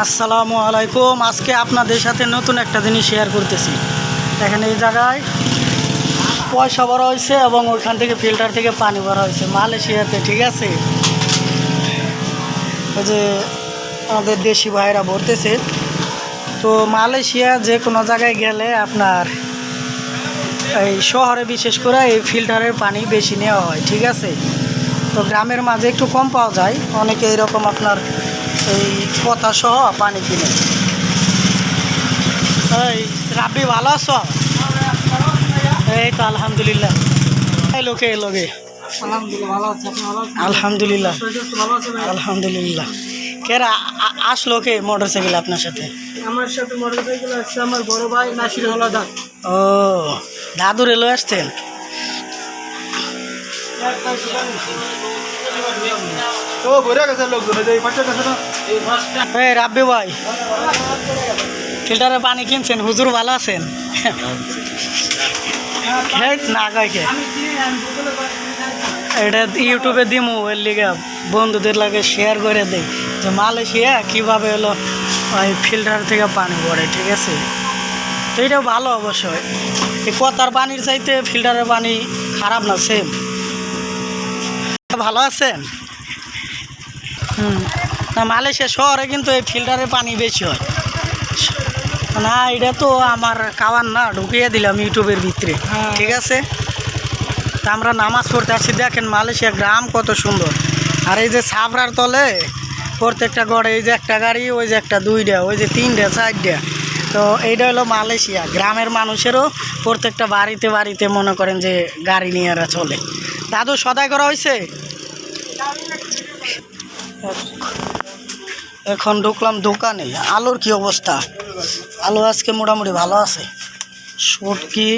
আসসালামু আলাইকুম। আজকে আপনাদের সাথে নতুন একটা জিনিস শেয়ার করতেছি। এখানে এই জায়গায় পয়সা ভরা হয়েছে এবং ওইখান থেকে ফিল্টার থেকে পানি ভরা হয়েছে। মালয়েশিয়াতে, ঠিক আছে? ওই যে আমাদের দেশি ভাইরা ভরতেছে। তো মালয়েশিয়া যে কোনো জায়গায় গেলে আপনার এই শহরে বিশেষ করে এই ফিল্টারের পানি বেশি নেওয়া হয়, ঠিক আছে? তো গ্রামের মাঝে একটু কম পাওয়া যায়। অনেকে এরকম আপনার এই কথা সহ পানি কিনে। এই রাব্বি ভালো আছো? এই তো আলহামদুলিল্লাহ। এই লোকে এই লোকে। আলহামদুলিল্লাহ। আলহামদুলিল্লাহ। কেরা আসলো কে মোটর সাইকেল আপনার সাথে? আমার সাথে মোটরসাইকেল আছে আমার বড় ভাই নাসির হলাদার ও দাদুর এলো আসছেন? এই রাব্বি ভাই ফিল্টারে পানি কিনছেন, হুজুর ভালো আছেন। এটা ইউটিউবে দিমু, এর লিগে বন্ধুদের লাগে শেয়ার করে দেই। যে মালয়েশিয়া কীভাবে হলো, ওই ফিল্টার থেকে পানি পড়ে, ঠিক আছে? তো এটা ভালো অবশ্যই এই কথার পানির চাইতে ফিল্টারের পানি খারাপ না সেম ভালো আছেন? হুম। না মালয়েশিয়া শহরে কিন্তু এই ফিল্টারের পানি বেশি হয়। না এটা তো আমার খাওয়ার না ঢুকিয়ে দিলাম ইউটিউবের ভিতরে। হ্যাঁ। ঠিক আছে? তা আমরা নামাজ পড়তে আসছি দেখেন মালয়েশিয়া গ্রাম কত সুন্দর। আর এই যে সাবরার তলে প্রত্যেকটা গড়ে এই যে একটা গাড়ি ওই যে একটা দুইটা ওই যে তিনটা চারটা। তো এইটা হলো মালয়েশিয়া। গ্রামের মানুষেরও প্রত্যেকটা বাড়িতে বাড়িতে মনে করেন যে গাড়ি নিয়ে এরা চলে। দাদু সদাই করা হয়েছে? এখন ঢুকলাম দোকানে। আলুর কি অবস্থা? আলু আজকে মোটামুটি ভালো আছে। শুটকি।